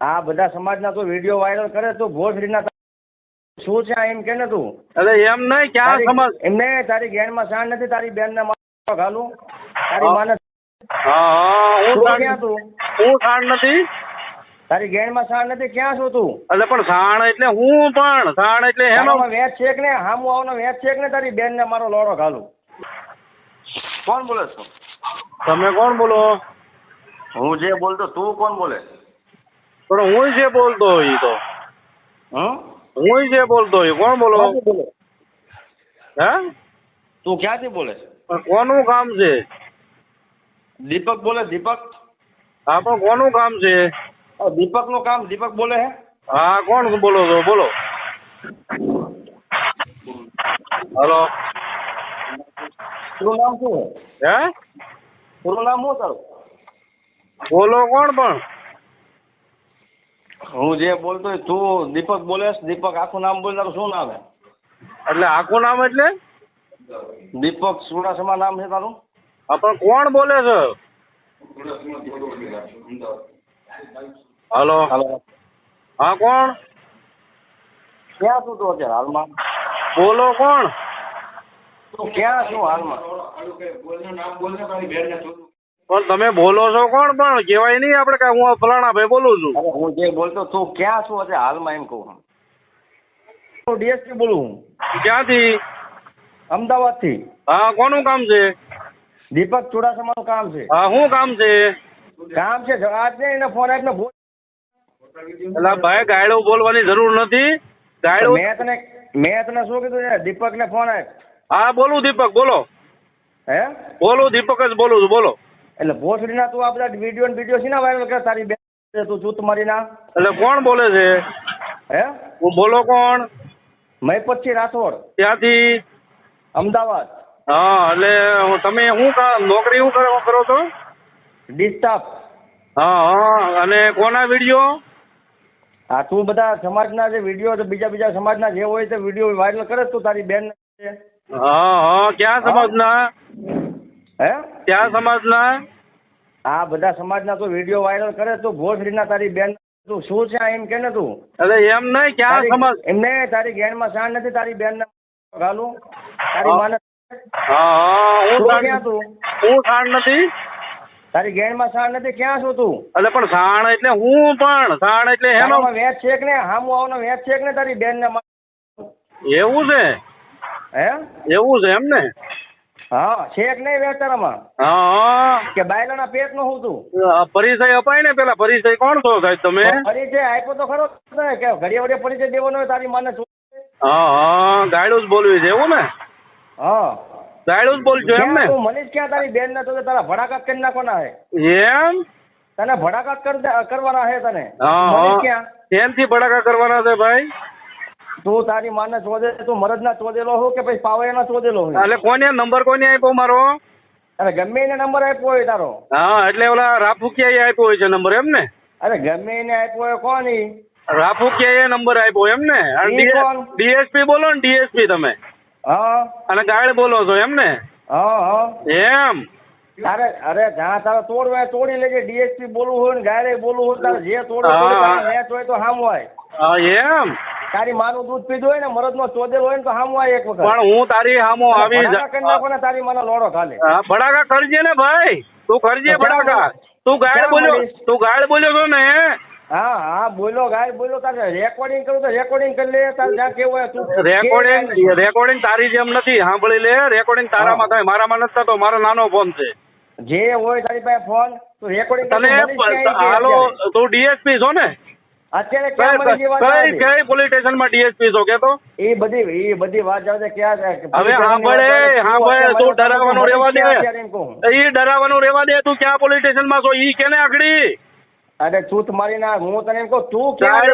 આ બધા સમાજના તો વીડિયો વાયરલ કરે તો ભોજરીના શું છે એમ કે ને તું? અરે એમ નહીં ક્યાં તારી- સમાજ? એમને તારી ગેણમાં શાણ નથી તારી બેન ને ઘાલું તારી માને હા હા હું તું ક્યાં તું? હું સાણ નથી. તારી ગેણમાં શાણ નથી ક્યાં છું તું? એટલે પણ શાણ એટલે હું પણ શાણ એટલે એનો વેચ છે કે ને? હામું આવનો વેચ છે કે ને? તારી બેનને મારો લોડો ઘાલું કોણ બોલે છો? તમે કોણ બોલો? હું જે બોલતો તું કોણ બોલે? પણ હું જે બોલતો હોય તો. હું? જે બોલતો હોય કોણ બોલો? હે? તું ક્યાંથી બોલે? કોનું કામ છે? દીપક બોલે દીપક? હા પણ કોનું કામ છે? દીપકનું કામ દીપક બોલે હે? હા કોણ બોલો છો? બોલો. હલો. પૂરું નામ શું છે હે? પૂરું નામ શું તારું? બોલો કોણ પણ? હું જે બોલતો હોય તું દીપક બોલેસ દીપક આખું નામ બોલ તારું શું નામ હે? એટલે આખું નામ એટલે? દીપક સુડાસમા નામ છે તારું? હા પણ કોણ બોલે છે? હલો. હાલો. હા કોણ? ક્યાં તું તો અત્યારે હાલમાં? બોલો કોણ? તું ક્યાં છું હાલમાં? પણ તમે બોલો છો કોણ? પણ કહેવાય નહીં આપણે કે હું ફલાણા ભાઈ બોલું છું. અરે હું જે બોલતો તું ક્યાં છું? અત્યારે હાલમાં એમ કહું હું ડીએસપી બોલું હું ક્યાંથી? અમદાવાદથી. હા કોનું કામ છે? દીપક ચુડાસમાનું કામ છે. હા શું કામ છે? કામ છે આજ ને એને ફોન આપીને બોલ. એટલે ભાઈ ગાયડો બોલવાની જરૂર નથી. ગાયડો મેં તને મેં તને શું કીધું છે? દીપકને ફોન આપ. હા બોલું દીપક બોલો. હે? બોલું દીપક જ બોલું છું બોલો. એટલે ભોસડીના તું આ બધા વીડિયો વીડિયો છે ને વાયરલ કરે તારી બેન તું જૂત મારીના? એટલે કોણ બોલે છે? હે? હું બોલો કોણ? મહીપતસિંહ રાઠોડ. ત્યાંથી અમદાવાદ. હા એટલે તમે શું નોકરી શું કરો કરો છો? ડિસ્ટાફ. હા હા અને કોના વીડિયો હા તું બધા સમાજના જે વીડિયો બીજા બીજા સમાજના જે હોય તે વીડિયો વાયરલ કરે તું તારી બેન હા હા ક્યાં સમાજના? હે? ક્યાં સમાજના? આ બધા સમાજના તું વીડિયો વાયરલ કરે તો ભોસડીના તારી બેન તું શું છે એમ કે ને તું? અરે એમ નહીં ક્યાં સમાજ? એમને તારી ગેણમાં શાન નથી તારી બેન ગાલું? તારી માને હા ક્યાં તું? હું સાણ નથી? તારી ગેણમાં શાન નથી ક્યાં છો તું? એટલે પણ સાણ એટલે હું પણ સાણ એટલે એનો વેચ છે કે ને હામું આવનો વેચ છે કે ને તારી બેન ને એવું છે. હે? એવું છે એમ ને? હા કે નહીં વેચ હા હા. કે બાયલાના પેટ નો હું તું પરિચય અપાય ને પેલા પરિચય કોણ છો સાહેબ તમે? પરિચય આપ્યો તો ખરો ને કે ઘડીએ વડીએ પરિચય દેવાનો તારી માને હા હા ગાયડું જ બોલવી છે એવું ને? હા. ગાયડું જ બોલજો એમ ને? તું મનીષ ક્યાં તારી બેન ને તો તારા ભડાકા કરી નાખવાના હે? એમ? તને ભડાકાત કરવાના હે તને? હા હા. શેનથી ભડાકા કરવાના છે ભાઈ? તું તારી માને ચોદે તું મરદના ચોદેલો હો કે પછી પાવડિયાના ચોદેલો હોય? એટલે કોને નંબર કોને આપ્યો મારો? અરે ગમે એને નંબર આપ્યો હોય તારો. હા એટલે ઓલા રાફુકિયા આપ્યો હોય છે નંબર એમ ને? અરે ગમે એને આપ્યો હોય કોની? રાફુકિયા નંબર આપ્યો એમ ને? ડીએસપી બોલો ને ડીએસપી તમે. હા. અને ગાયડ બોલો છો એમ ને? હા હા. એમ. તારે અરે જ્યાં તારે તોડવા તોડી લેજે ડીએસપી બોલવું હોય ને ગાયરે બોલવું હોય તારે જે તોડવું હોય મેચ હોય તો સામ હોય એમ. તારી માનું દૂધ પીધું હોય ને મરદનો ચોદેલ હોય ને તો હામો એક વખત. પણ હું તારી હામો આવી કરી નાખો ને તારી માનો લોડો ખાલે ભડાકા કરજે ને ભાઈ. તું કરજે ભડાકા. તું ગાયડ બોલ્યો તું ગાયડ બોલ્યો છો ને હા? હા બોલો ગાય બોલો તારે રેકોર્ડિંગ કરું તો રેકોર્ડિંગ કરી લે. તારે જ્યાં કેવું હોય તું રેકોર્ડિંગ રેકોર્ડિંગ તારી જેમ નથી સાંભળી લે. રેકોર્ડિંગ તારામાં થાય મારામાં નથી થતો મારો નાનો ફોન છે. જે હોય તારી પાસે ફોન તું રેકોર્ડિંગ તને હાલો તું ડીએસપી છો ને? અત્યારે કઈ કઈ પોલીસ સ્ટેશનમાં ડીએસપી છો કે તો? એ બધી એ બધી વાત જાવ છે ક્યાં? હવે સાંભળે સાંભળે તું ડરાવવાનું રેવા દે. ઈ ડરાવવાનું રેવા દે તું ક્યાં પોલીસ સ્ટેશનમાં છો? ઈ કેને આગળી? અરે તું મારી ના હું તને એમ કહું તું ક્યાં